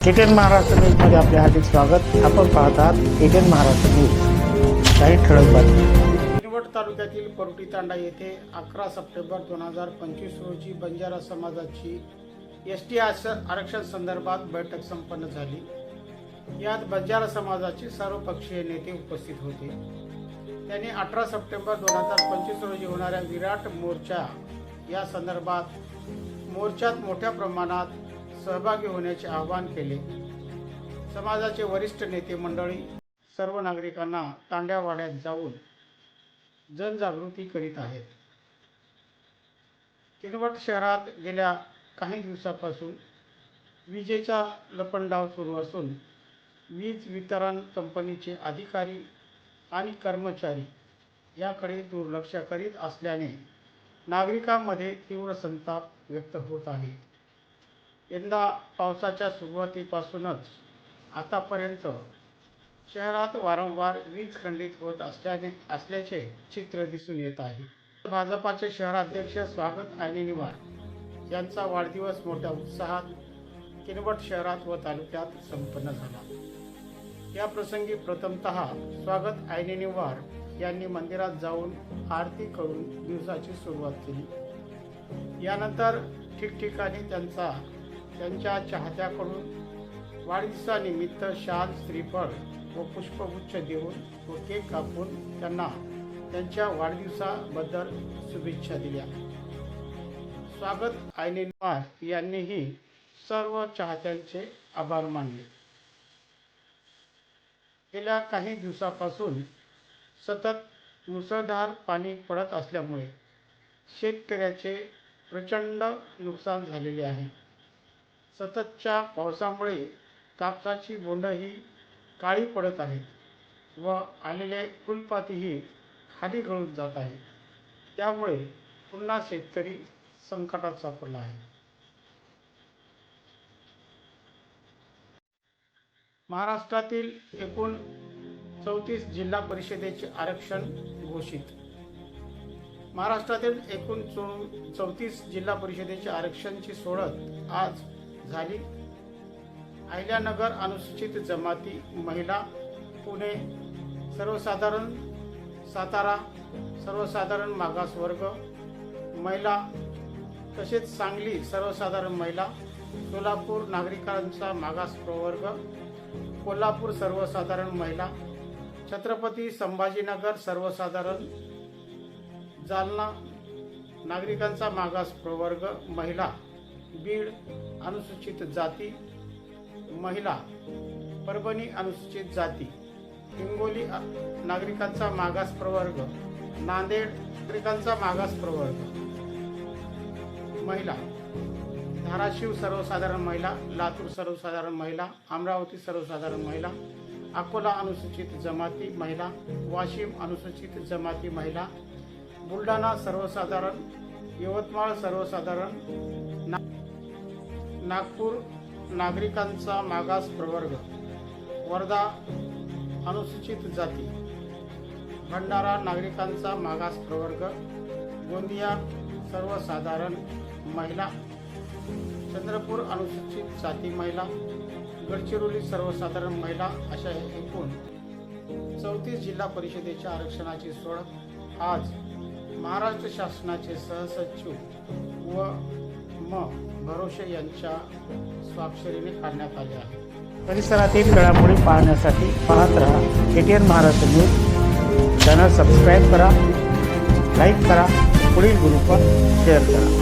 ATN Maharashtra न्यूजमध्ये आपले हार्दिक स्वागत. आपण पाहत आहात एटीएन महाराष्ट्र न्यूज. काही ठळक बातमी किनवट तालुक्यातील परुटी तांडा येथे अकरा सप्टेंबर दोन हजार पंचवीस रोजी बंजारा समाजाची एस टी आरक्षण संदर्भात बैठक संपन्न झाली. यात बंजारा समाजाचे सर्वपक्षीय नेते उपस्थित होते. त्यांनी अठरा सप्टेंबर दोन हजार पंचवीस रोजी होणाऱ्या विराट मोर्चा या संदर्भात मोर्चात मोठ्या प्रमाणात सहभागी होण्याचे आवाहन केले. समाजाचे वरिष्ठ नेते मंडळी सर्व नागरिकांना तांड्यावाड्यात जाऊन जनजागृती करीत आहेत. किनवट शहरात गेल्या काही दिवसापासून विजेचा लपंडाव सुरू असून वीज वितरण कंपनीचे अधिकारी आणि कर्मचारी याकडे दुर्लक्ष करीत असल्याने नागरिकांमध्ये तीव्र संताप व्यक्त होत आहे. यंदा पावसाच्या सुरुवातीपासूनच आतापर्यंत शहरात वारंवार वीज खंडित होत असल्याने असल्याचे चित्र दिसून येत आहे. भाजपाचे शहराध्यक्ष स्वागत आणि निवार यांचा वाढदिवस मोठ्या उत्साहात किनवट शहरात व तालुक्यात संपन्न झाला. या प्रसंगी प्रथमतः स्वागत आयनी निवार यांनी मंदिरात जाऊन आरती करून दिवसाची सुरुवात केली. यानंतर ठिकठिकाणी त्यांचा त्यांच्या चाहत्याकडून वाढदिवसानिमित्त शाल श्रीफळ व पुष्पगुच्छ देऊन व केक कापून त्यांना त्यांच्या वाढदिवसाबद्दल शुभेच्छा दिल्या. स्वागत आयने निवार यांनीही सर्व चाहत्यांचे आभार मानले. गेल्या काही दिवसापासून सतत मुसळधार पाणी पडत असल्यामुळे शेतकऱ्याचे प्रचंड नुकसान झालेले आहे. सततच्या पावसामुळे कापसाची बोंडंही काळी पडत आहेत व आलेले फुलपातीही खाली गळून जात आहे त्यामुळे पुन्हा शेतकरी संकटात सापडला आहे. महाराष्ट्रातील एकूण चौतीस जिल्हा परिषदेचे आरक्षण घोषित. महाराष्ट्रातील एकूण चौ चौतीस जिल्हा परिषदेच्या आरक्षणची सोडत आज झाली. अहिल्यानगर अनुसूचित जमाती महिला पुणे सर्वसाधारण सातारा सर्वसाधारण मागासवर्ग महिला तसेच सांगली सर्वसाधारण महिला सोलापूर नागरिकांचा मागास प्रवर्ग कोल्हापूर सर्वसाधारण महिला छत्रपती संभाजीनगर सर्वसाधारण जालना नागरिकांचा मागास प्रवर्ग महिला बीड अनुसूचित जाती महिला परभणी अनुसूचित जाती हिंगोली नागरिकांचा मागास प्रवर्ग नांदेड नागरिकांचा मागास प्रवर्ग. महिला धाराशिव सर्वसाधारण महिला लातूर सर्वसाधारण महिला अमरावती सर्वसाधारण महिला अकोला अनुसूचित जमाती महिला वाशिम अनुसूचित जमाती महिला बुलढाणा सर्वसाधारण यवतमाळ सर्वसाधारण ना- नागपूर नागरिकांचा मागास प्रवर्ग वर्धा अनुसूचित जाती भंडारा नागरिकांचा मागास प्रवर्ग गोंदिया सर्वसाधारण महिला चंद्रपूर अनुसूचित जाती महिला गडचिरोली सर्वसाधारण महिला अशा एकूण चौतीस जिल्हा परिषदेच्या आरक्षणाची सोड आज महाराष्ट्र शासनाचे सहसचिव व म भरोसे यांच्या स्वाक्षरीने काढण्यात आले आहे. परिसरातील घडामोडी पाहण्यासाठी पाहत रहा. ATN Maharashtra news. Channel subscribe करा लाईक करा पुढील ग्रुपवर शेअर करा.